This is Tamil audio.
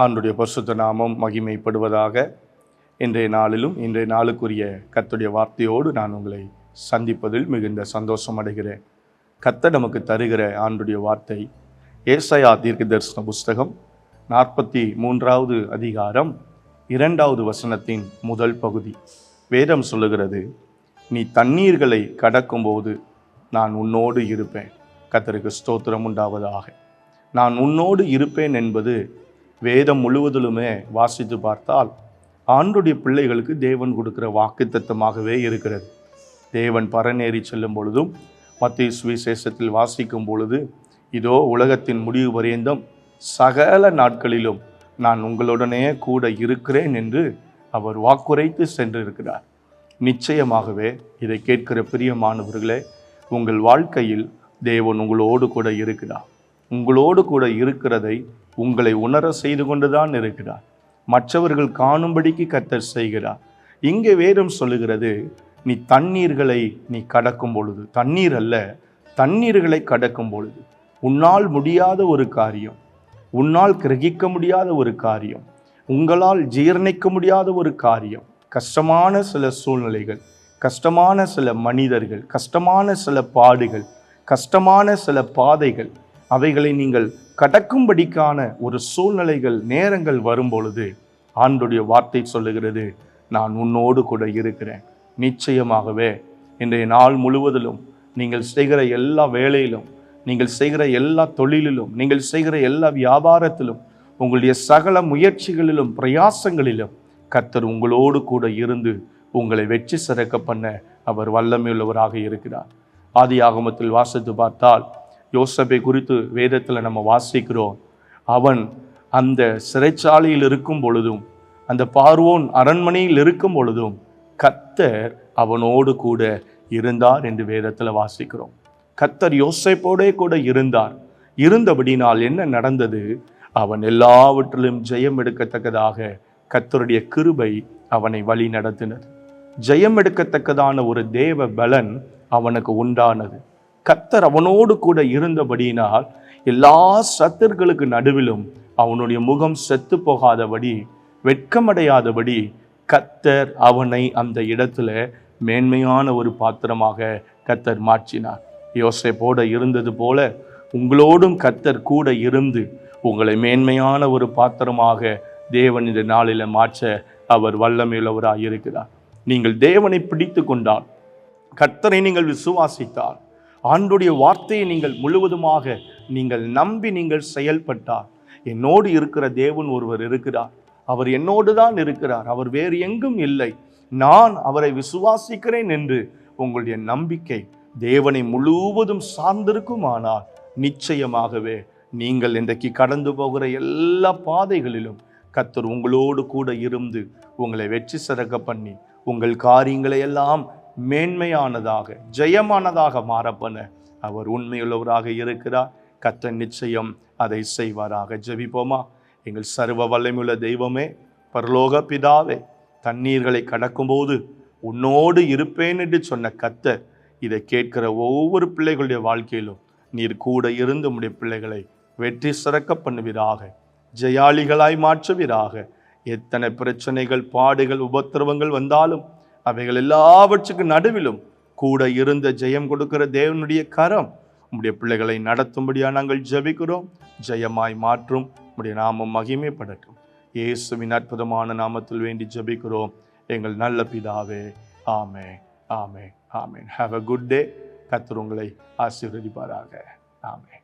ஆண்டுடைய பரிசுத்த நாமம் மகிமைப்படுவதாக இன்றைய நாளிலும் இன்றைய நாளுக்குரிய கத்துடைய வார்த்தையோடு நான் உங்களை சந்திப்பதில் மிகுந்த சந்தோஷம் அடைகிறேன். கத்த நமக்கு தருகிற ஆண்டுடைய வார்த்தை ஏசையா தீர்க்க தரிசன புஸ்தகம் நாற்பத்தி மூன்றாவது அதிகாரம் இரண்டாவது வசனத்தின் முதல் பகுதி. வேதம் சொல்லுகிறது நீ தண்ணீர்களை கடக்கும்போது நான் உன்னோடு இருப்பேன். கத்தருக்கு ஸ்தோத்திரம் உண்டாவதாக. நான் உன்னோடு இருப்பேன் என்பது வேதம் முழுவதிலுமே வாசித்து பார்த்தால் ஆண்டுடைய பிள்ளைகளுக்கு தேவன் கொடுக்கிற வாக்குத்தத்தமாகவே இருக்கிறது. தேவன் பரநேறி செல்லும் பொழுதும் மத்திய சுவிசேஷத்தில் வாசிக்கும் பொழுது இதோ உலகத்தின் முடிவு பரியந்தம் சகல நாட்களிலும் நான் உங்களுடனே கூட இருக்கிறேன் என்று அவர் வாக்குரைத்து சென்றிருக்கிறார். நிச்சயமாகவே இதை கேட்கிற பிரியமானவர்களே உங்கள் வாழ்க்கையில் தேவன் உங்களோடு கூட இருக்கிறார். உங்களோடு கூட இருக்கிறதை உங்களை உணர செய்து கொண்டுதான் இருக்கிறார். மற்றவர்கள் காணும்படிக்கு கத்தர் செய்கிறார். இங்கே வேதம் சொல்லுகிறது நீ தண்ணீர்களை நீ கடக்கும் பொழுது தண்ணீர் அல்ல தண்ணீர்களை கடக்கும் பொழுது உன்னால் முடியாத ஒரு காரியம் உன்னால் கிரகிக்க முடியாத ஒரு காரியம் உங்களால் ஜீரணிக்க முடியாத ஒரு காரியம் கஷ்டமான சில சூழ்நிலைகள் கஷ்டமான சில மனிதர்கள் கஷ்டமான சில பாடுகள் கஷ்டமான சில பாதைகள் அவைகளை நீங்கள் கடக்கும்படிக்கான ஒரு சூழ்நிலைகள் நேரங்கள் வரும்பொழுது ஆண்டுடைய வார்த்தை சொல்லுகிறது நான் உன்னோடு கூட இருக்கிறேன். நிச்சயமாகவே இன்றைய நாள் முழுவதிலும் நீங்கள் செய்கிற எல்லா வேலையிலும் நீங்கள் செய்கிற எல்லா தொழிலிலும் நீங்கள் செய்கிற எல்லா வியாபாரத்திலும் உங்களுடைய சகல முயற்சிகளிலும் பிரயாசங்களிலும் கத்தர் உங்களோடு கூட இருந்து உங்களை வெற்றி சிறக்க பண்ண அவர் வல்லமையுள்ளவராக இருக்கிறார். ஆதி ஆகமத்தில் வாசித்து பார்த்தால் யோசபை குறித்து வேதத்தில் நம்ம வாசிக்கிறோம். அவன் அந்த சிறைச்சாலையில் இருக்கும் பொழுதும் அந்த பார்வோன் அரண்மனையில் இருக்கும் பொழுதும் கத்தர் அவனோடு கூட இருந்தார் என்று வேதத்தில் வாசிக்கிறோம். கத்தர் யோசைப்போடே கூட இருந்தார். இருந்தபடினால் என்ன நடந்தது? அவன் எல்லாவற்றிலும் ஜெயம் எடுக்கத்தக்கதாக கத்தருடைய கிருபை அவனை வழி நடத்தினது ஜெயம் எடுக்கத்தக்கதான ஒரு தேவ பலன் அவனுக்கு உண்டானது. கத்தர் அவனோடு கூட இருந்தபடியினால் எல்லா சத்தர்களுக்கு நடுவிலும் அவனுடைய முகம் செத்து போகாதபடி வெட்கமடையாதபடி கத்தர் அவனை அந்த இடத்துல மேன்மையான ஒரு பாத்திரமாக கத்தர் மாற்றினார். யோசைப்போட இருந்தது போல உங்களோடும் கத்தர் கூட இருந்து உங்களை மேன்மையான ஒரு பாத்திரமாக தேவன் இந்த நாளில் மாற்ற அவர் வல்லமையுள்ளவராக இருக்கிறார் நீங்கள் தேவனை பிடித்து கொண்டால் கத்தரை நீங்கள் விசுவாசித்தால் ஆண்டுடைய வார்த்தையை நீங்கள் முழுவதுமாக நீங்கள் நம்பி நீங்கள் செயல்பட்டால் என்னோடு இருக்கிற தேவன் ஒருவர் இருக்கிறார். அவர் என்னோடு தான் இருக்கிறார். அவர் வேறு எங்கும் இல்லை. நான் அவரை விசுவாசிக்கிறேன் என்று உங்களுடைய நம்பிக்கை தேவனை முழுவதும் சார்ந்திருக்குமானால் நிச்சயமாகவே நீங்கள் இன்றைக்கு கடந்து போகிற எல்லா பாதைகளிலும் கத்தர் உங்களோடு கூட இருந்து உங்களை வெற்றி சிறக்க பண்ணி உங்கள் காரியங்களை எல்லாம் மேன்மையானதாக ஜெயமானதாக மாறப்பன அவர் உண்மையுள்ளவராக இருக்கிறார். கத்த நிச்சயம் அதை செய்வாராக. ஜெபிப்போமா? எங்கள் சர்வ வல்லமையுள்ள தெய்வமே பரலோக பிதாவே தண்ணீர்களை கடக்கும்போது உன்னோடு இருப்பேன் என்று சொன்ன கத்த இதை கேட்கிற ஒவ்வொரு பிள்ளைகளுடைய வாழ்க்கையிலும் நீர் கூட இருந்து உடைய பிள்ளைகளை வெற்றி சிறக்க பண்ணுவீராக. ஜெயாளிகளாய் மாற்றுவீராக. எத்தனை பிரச்சனைகள் பாடுகள் உபத்திரவங்கள் வந்தாலும் அவைகள் எல்லாவற்றுக்கு நடுவிலும் கூட இருந்த ஜெயம் கொடுக்கிற தேவனுடைய கரம். உம்முடைய பிள்ளைகளை நடத்தும்படியா நாங்கள் ஜபிக்கிறோம். ஜெயமாய் மாற்றும். உம்முடைய நாமம் மகிமைப்படட்டும். இயேசுவின் அற்புதமான நாமத்தில் வேண்டி ஜபிக்கிறோம். எங்கள் நல்ல பிதாவே ஆமே ஆமே ஆமேன். ஹாவ் அ குட் டே கத்தர் உங்களை ஆசீர்வதிப்பாராக. ஆமே